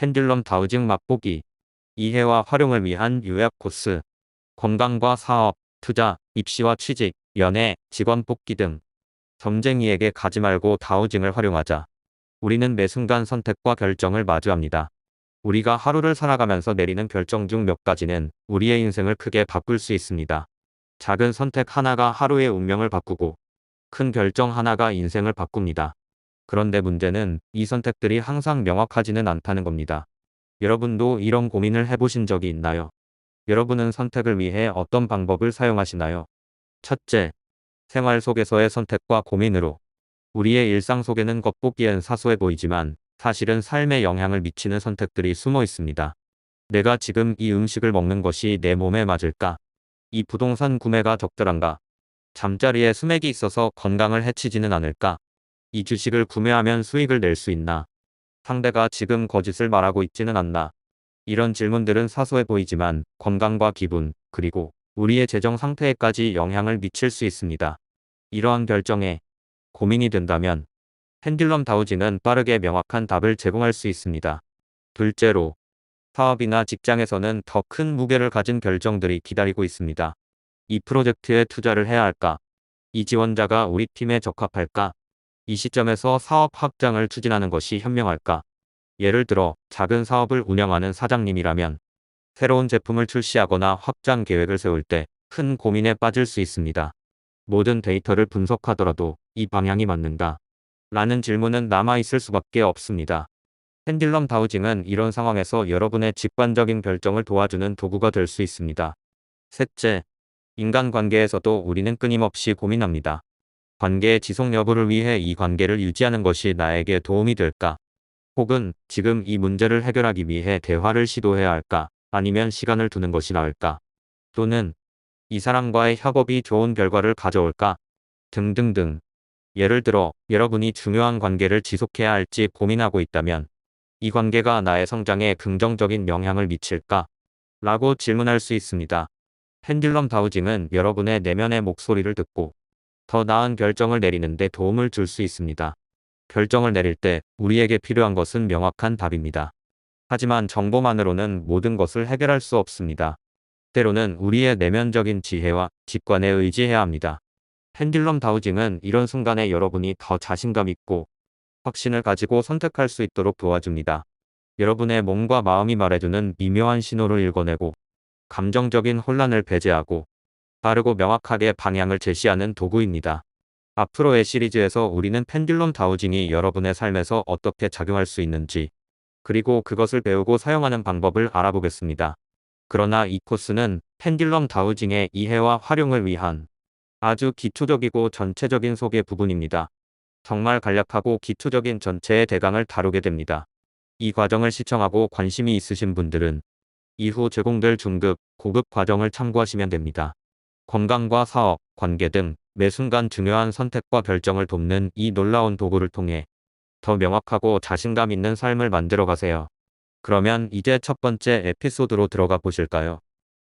펜듈럼 다우징 맛보기 이해와 활용을 위한 요약 코스 건강과 사업, 투자, 입시와 취직, 연애, 직원 뽑기 등 점쟁이에게 가지 말고 다우징을 활용하자. 우리는 매 순간 선택과 결정을 마주합니다. 우리가 하루를 살아가면서 내리는 결정 중 몇 가지는 우리의 인생을 크게 바꿀 수 있습니다. 작은 선택 하나가 하루의 운명을 바꾸고 큰 결정 하나가 인생을 바꿉니다. 그런데 문제는 이 선택들이 항상 명확하지는 않다는 겁니다. 여러분도 이런 고민을 해보신 적이 있나요? 여러분은 선택을 위해 어떤 방법을 사용하시나요? 첫째, 생활 속에서의 선택과 고민으로 우리의 일상 속에는 겉보기엔 사소해 보이지만 사실은 삶에 영향을 미치는 선택들이 숨어 있습니다. 내가 지금 이 음식을 먹는 것이 내 몸에 맞을까? 이 부동산 구매가 적절한가? 잠자리에 수맥이 있어서 건강을 해치지는 않을까? 이 주식을 구매하면 수익을 낼 수 있나? 상대가 지금 거짓을 말하고 있지는 않나? 이런 질문들은 사소해 보이지만 건강과 기분, 그리고 우리의 재정 상태에까지 영향을 미칠 수 있습니다. 이러한 결정에 고민이 된다면 펜듈럼 다우징은 빠르게 명확한 답을 제공할 수 있습니다. 둘째로 사업이나 직장에서는 더 큰 무게를 가진 결정들이 기다리고 있습니다. 이 프로젝트에 투자를 해야 할까? 이 지원자가 우리 팀에 적합할까? 이 시점에서 사업 확장을 추진하는 것이 현명할까? 예를 들어 작은 사업을 운영하는 사장님이라면 새로운 제품을 출시하거나 확장 계획을 세울 때 큰 고민에 빠질 수 있습니다. 모든 데이터를 분석하더라도 이 방향이 맞는가? 라는 질문은 남아있을 수밖에 없습니다. 펜딜럼 다우징은 이런 상황에서 여러분의 직관적인 결정을 도와주는 도구가 될 수 있습니다. 셋째, 인간관계에서도 우리는 끊임없이 고민합니다. 관계의 지속 여부를 위해 이 관계를 유지하는 것이 나에게 도움이 될까? 혹은 지금 이 문제를 해결하기 위해 대화를 시도해야 할까? 아니면 시간을 두는 것이 나을까? 또는 이 사람과의 협업이 좋은 결과를 가져올까? 등등등. 예를 들어 여러분이 중요한 관계를 지속해야 할지 고민하고 있다면 이 관계가 나의 성장에 긍정적인 영향을 미칠까? 라고 질문할 수 있습니다. 펜듈럼 다우징은 여러분의 내면의 목소리를 듣고 더 나은 결정을 내리는 데 도움을 줄 수 있습니다. 결정을 내릴 때 우리에게 필요한 것은 명확한 답입니다. 하지만 정보만으로는 모든 것을 해결할 수 없습니다. 때로는 우리의 내면적인 지혜와 직관에 의지해야 합니다. 펜듈럼 다우징은 이런 순간에 여러분이 더 자신감 있고 확신을 가지고 선택할 수 있도록 도와줍니다. 여러분의 몸과 마음이 말해주는 미묘한 신호를 읽어내고 감정적인 혼란을 배제하고 빠르고 명확하게 방향을 제시하는 도구입니다. 앞으로의 시리즈에서 우리는 펜듈럼 다우징이 여러분의 삶에서 어떻게 작용할 수 있는지 그리고 그것을 배우고 사용하는 방법을 알아보겠습니다. 그러나 이 코스는 펜듈럼 다우징의 이해와 활용을 위한 아주 기초적이고 전체적인 소개 부분입니다. 정말 간략하고 기초적인 전체의 대강을 다루게 됩니다. 이 과정을 시청하고 관심이 있으신 분들은 이후 제공될 중급, 고급 과정을 참고하시면 됩니다. 건강과 사업, 관계 등 매 순간 중요한 선택과 결정을 돕는 이 놀라운 도구를 통해 더 명확하고 자신감 있는 삶을 만들어 가세요. 그러면 이제 첫 번째 에피소드로 들어가 보실까요?